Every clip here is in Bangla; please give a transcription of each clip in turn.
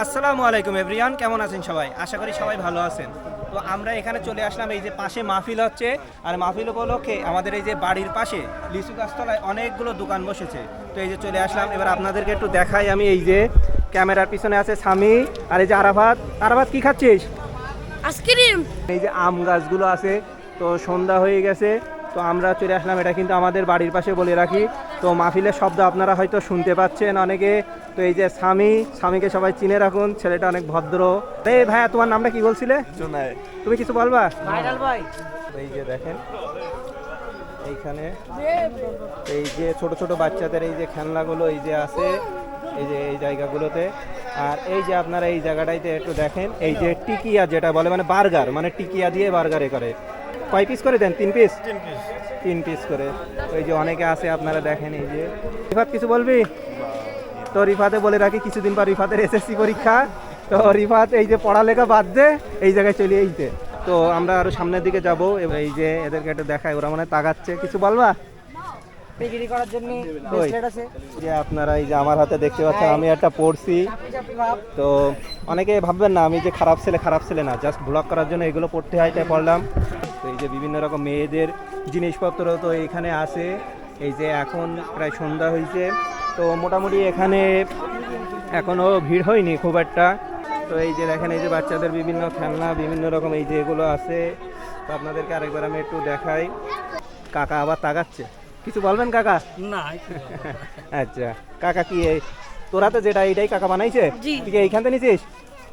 আসসালামু আলাইকুম এভরিয়ান কেমন আছেন সবাই? আশা করি সবাই ভালো আছেন। তো আমরা এখানে চলে আসলাম এই যে পাশে মাহফিল হচ্ছে আর মাহফিল উপলক্ষে আমাদের এই যে বাড়ির পাশে লিচু গাছতলায় অনেকগুলো দোকান বসেছে। তো এই যে চলে আসলাম এবার আপনাদেরকে একটু দেখাই আমি এই যে ক্যামেরার পিছনে আছে স্বামী আর এই যে আরাফাত। আরাফাত কি খাচ্ছিস? আইসক্রিম। এই যে আম গাছগুলো আছে তো সন্ধ্যা হয়ে গেছে তো আমরা চলে আসলাম এটা কিন্তু আমাদের বাড়ির পাশে বলে রাখি। তো মাহফিলের শব্দ আপনারা হয়তো শুনতে পাচ্ছেন অনেকে। তো এই যে স্বামী স্বামীকে সবাই চিনে রাখুন ছেলেটা অনেক ভদ্র। এই ভাইয়া তোমার নামটা কি বলছিলে? তুমি কিছু বলবা? এই যে দেখেন এইখানে এই যে ছোট ছোট বাচ্চাদের এই যে খেলনাগুলো এই যে আছে এই যে এই জায়গাগুলোতে। আর এই যে আপনারা এই জায়গাটাইতে একটু দেখেন এই যে টিকিয়া যেটা বলে মানে বার্গার মানে টিকিয়া দিয়ে বার্গারে করে। কয় পিস করে দেন? তিন পিস তিন পিস তিন পিস করে। ওই যে অনেকে আছে আপনারা দেখেন এই যে। রিফাত কিছু বলবি? তো রিফাতে বলে রাখি কিছুদিন পর রিফাতের এসএসসি পরীক্ষা। তো রিফাত এই যে পড়ালেখা বাদ দে এই জায়গায় চলে এইতে তো আমরা আরও সামনের দিকে যাব এই যে এদেরকে একটু দেখায় ওরা মানে তাকাচ্ছে। কিছু বলবা? বিক্রি করার জন্য ব্রেসলেট আছে। যে আপনারা এই যে আমার হাতে দেখতে পাচ্ছেন আমি একটা পড়ছি। তো অনেকে ভাববেন না আমি যে খারাপ ছেলে খারাপ ছেলে না জাস্ট ব্লগ করার জন্য এগুলো পড়তে হয় তাই পড়লাম। তো এই যে বিভিন্ন রকম মেয়েদের জিনিসপত্র তো এখানে আছে। এই যে এখন প্রায় সন্ধ্যা হয়েছে। তো মোটামুটি এখানে এখনও ভিড় হয়নি খুব একটা। তো এই যে দেখেন এই যে বাচ্চাদের বিভিন্ন খেলনা বিভিন্ন রকম এই যে এগুলো আছে। তো আপনাদেরকে আরেকবার আমি একটু দেখাই। কাকা আবার তাকাচ্ছে। কিছু বলবেন কাকা? না আচ্ছা কাকা কি তোরা তো যেটা এইটাই কাকা বানাইছে? জি। তুই এইখান থেকে নিছিস?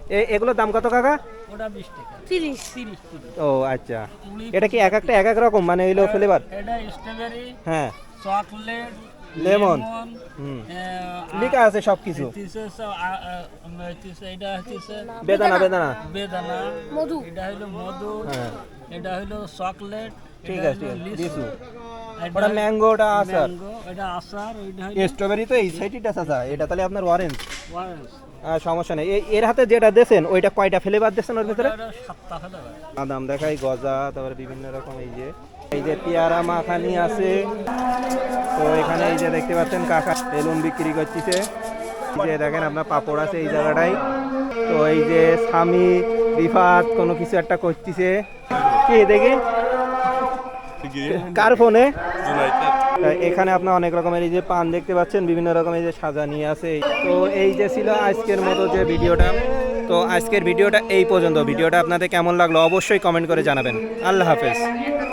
এ- এগুলোর দাম কত কাকা? ওটা টাকা। ও আচ্ছা। এটা কি এক একটা এক এক রকম? মানে হইল ফ্লেভার এটা স্ট্রবেরি হ্যাঁ। Chocolate lemon. হুম। লিখা আছে সব কিছু এটা হচ্ছে বেদানা বেদানা। বেদানা। মধু। এটা হলো মধু। হ্যাঁ। এটা হলো চকলেট ঠিক আছে ঠিক আছে। লিচু, এটা ওটা ম্যাঙ্গোটা আচার। ম্যাঙ্গো এটা আচার ওইটা স্ট্রবেরি তো এই সাইডটা চাচা। এটা তাহলে আপনার অরেঞ্জ সমস্যা নেই। এর হাতে যেটা দেন ওইটা কয়টা ফ্লেভার দেন ওর ভিতরে? বাদাম দেখাই গজা তারপরে বিভিন্ন রকম এই যে এই যে পেয়ারা মাখানি আছে। তো এখানে এই যে দেখতে পাচ্ছেন কাকা বেলুন বিক্রি করতেছে। এই যে দেখেন আপনার পাপড় আছে এই জায়গাটাই তো এই যে স্বামী রিফাত কোনো কিছু একটা করতেছে। কি দেখি? কার ফোনে? এখানে আপনার অনেক রকমের এই যে পান দেখতে পাচ্ছেন, বিভিন্ন রকমের যে সাজানি আছে। তো এই যে ছিল আজকের মতো যে ভিডিওটা, তো আজকের ভিডিওটা এই পর্যন্ত। ভিডিওটা আপনাদের কেমন লাগল অবশ্যই কমেন্ট করে জানাবেন। আল্লাহ হাফেজ।